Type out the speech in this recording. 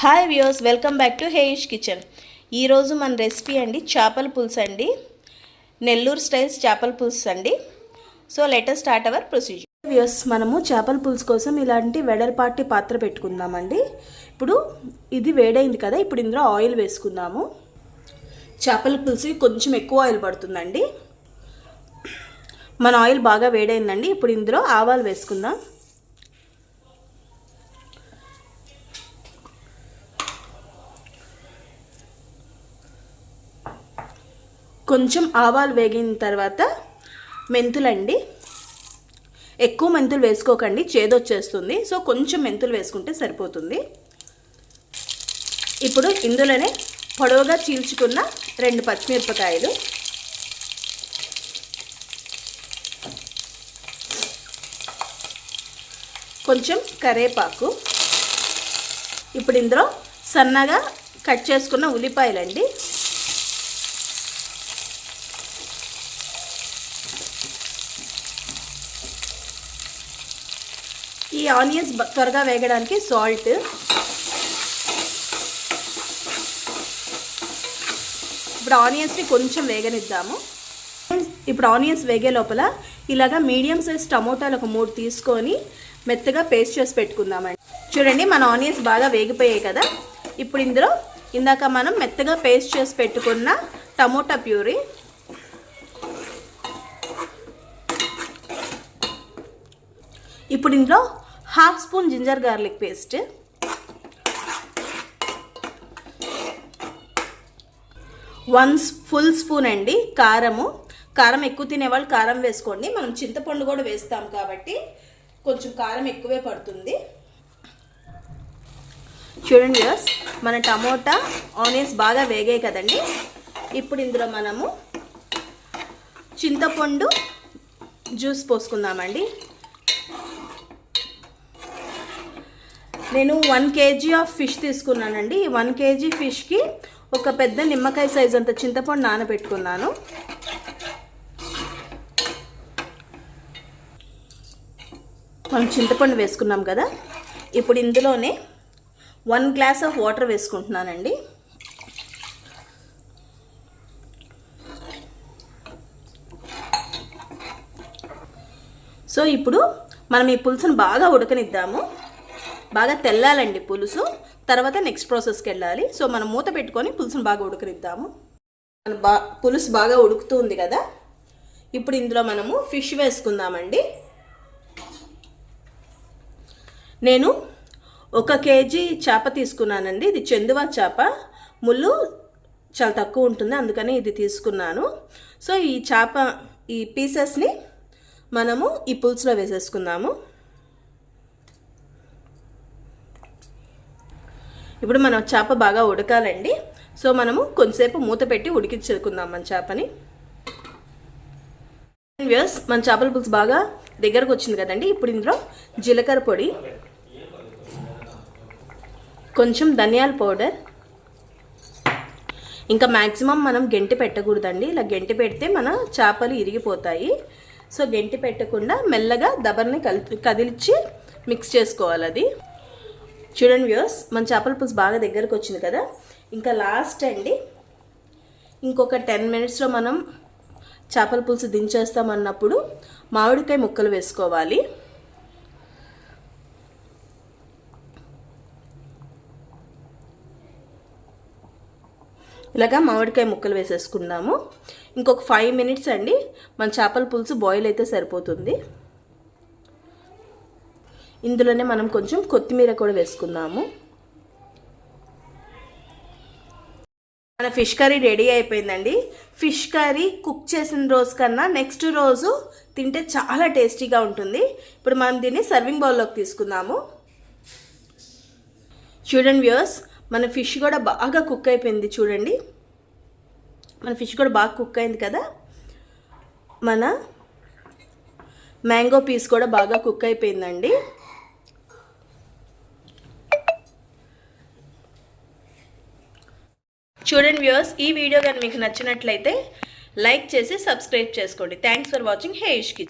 Hi views welcome back to Haish kitchen ఈరోజు మన recipe అండి చేపల పులుసు అండి. నెల్లూరు స్టైల్స్ చేపల పులుసు అండి. So let's start our procedure views మనము చేపల పులుసు కోసం ఇలాంటి వెడల్పాటి పాత్ర పెట్టుకుందామండి. ఇప్పుడు ఇది వేడైంది కదా ఇప్పుడు ఇందులో ఆయిల్ వేసుకుందాము. చేపల పులుసు కొంచెం ఎక్కువ ఆయిల్ పడుతుందండి. మన ఆయిల్ బాగా వేడైందండి. ఇప్పుడు ఇందులో ఆవాలు వేసుకుందాం. కొంచెం ఆవాలు వేగిన తర్వాత మెంతులండి. ఎక్కువ మెంతులు వేసుకోకండి చేదొచ్చేస్తుంది సో కొంచెం మెంతులు వేసుకుంటే సరిపోతుంది. ఇప్పుడు ఇందులోనే పొడవుగా చీల్చుకున్న రెండు పచ్చిమిరపకాయలు. కొంచెం కరేపాకు. ఇప్పుడు ఇందులో సన్నగా కట్ చేసుకున్న ఉల్లిపాయలండి. ఈ ఆనియన్స్ త్వరగా వేగడానికి సాల్ట్. ఇప్పుడు ఆనియన్స్ని కొంచెం వేగనిద్దాము. ఇప్పుడు ఆనియన్స్ వేగే లోపల ఇలాగా మీడియం సైజ్ టమోటాలు ఒక మూడు తీసుకొని మెత్తగా పేస్ట్ చేసి పెట్టుకుందామండి. చూడండి మన ఆనియన్స్ బాగా వేగిపోయాయి కదా. ఇప్పుడు ఇందులో ఇందాక మనం మెత్తగా పేస్ట్ చేసి పెట్టుకున్న టమోటా ప్యూరీ. ఇప్పుడు ఇందులో half spoon ginger garlic paste. One full spoon అండి కారము. కారం ఎక్కువ తినేవాళ్ళు కారం వేసుకోండి. మనం చింతపండు కూడా వేస్తాం కాబట్టి కొంచెం కారం ఎక్కువే పడుతుంది. చూడండి యస్ మన టమోటా ఆనియన్స్ బాగా వేగాయి కదండి. ఇప్పుడు ఇందులో మనము చింతపండు జ్యూస్ పోసుకుందామండి. నేను వన్ కేజీ ఆఫ్ ఫిష్ తీసుకున్నానండి. ఈ వన్ కేజీ ఫిష్కి ఒక పెద్ద నిమ్మకాయ సైజ్ అంత చింతపండు నానబెట్టుకున్నాను. మనం చింతపండు వేసుకున్నాం కదా. ఇప్పుడు ఇందులోనే వన్ గ్లాస్ ఆఫ్ వాటర్ వేసుకుంటున్నానండి. సో ఇప్పుడు మనం ఈ పులుసును బాగా ఉడకనిద్దాము. బాగా తెల్లాలండి పులుసు. తర్వాత నెక్స్ట్ ప్రాసెస్కి వెళ్ళాలి. సో మనం మూత పెట్టుకొని పులుసును బాగా ఉడకనిద్దాము. మన బా పులుసు బాగా ఉడుకుతుంది కదా? ఇప్పుడు ఇందులో మనము ఫిష్ వేసుకుందామండి. నేను ఒక కేజీ చేప తీసుకున్నానండి. ఇది చందువా చేప. ముళ్ళు చాలా తక్కువ ఉంటుంది. అందుకని ఇది తీసుకున్నాను. సో ఈ చేప ఈ పీసెస్ని మనము ఈ పులుసులో వేసేసుకుందాము. ఇప్పుడు మనం చేప బాగా ఉడకాలండి. సో మనము కొంతసేపు మూత పెట్టి ఉడికించుకుందాం మన చేపని. వ్యూస్ మన చేపల పులుసు బాగా దగ్గరకు వచ్చింది కదండి. ఇప్పుడు ఇందులో జీలకర్ర పొడి కొంచెం ధనియాల పౌడర్. ఇంకా మ్యాక్సిమం మనం గెంటి పెట్టకూడదండి. ఇలా గెంటి పెడితే మన చేపలు ఇరిగిపోతాయి. సో గెంటి పెట్టకుండా మెల్లగా దబర్ని కదిలిచ్చి మిక్స్ చేసుకోవాలి అది. చూడండి వ్యూస్ మన చేపల పులుసు బాగా దగ్గరకు వచ్చింది కదా? ఇంకా లాస్ట్ అండి ఇంకొక టెన్ మినిట్స్లో మనం చేపల పులుసు దించేస్తామన్నప్పుడు మామిడికాయ ముక్కలు వేసుకోవాలి. ఇలాగా మామిడికాయ ముక్కలు వేసేసుకుందాము. ఇంకొక ఫైవ్ మినిట్స్ అండి మన చేపల పులుసు బాయిల్ అయితే సరిపోతుంది. ఇందులోనే మనం కొంచెం కొత్తిమీర కూడా వేసుకుందాము. మన ఫిష్ కర్రీ రెడీ అయిపోయిందండి. ఫిష్ కర్రీ కుక్ చేసిన రోజు కన్నా నెక్స్ట్ రోజు తింటే చాలా టేస్టీగా ఉంటుంది. ఇప్పుడు మనం దీన్ని సర్వింగ్ బౌల్లోకి తీసుకుందాము. చూడండి వ్యూస్ మన ఫిష్ కూడా బాగా కుక్ అయిపోయింది చూడండి. మన ఫిష్ కూడా బాగా కుక్ అయింది కదా. మన మ్యాంగో పీస్ కూడా బాగా కుక్ అయిపోయిందండి. చూడండి వ్యూవర్స్ ఈ వీడియో కానీ మీకు నచ్చినట్లయితే లైక్ చేసి సబ్స్క్రైబ్ చేసుకోండి. థ్యాంక్స్ ఫర్ వాచింగ్ హేష్ ఇష్కి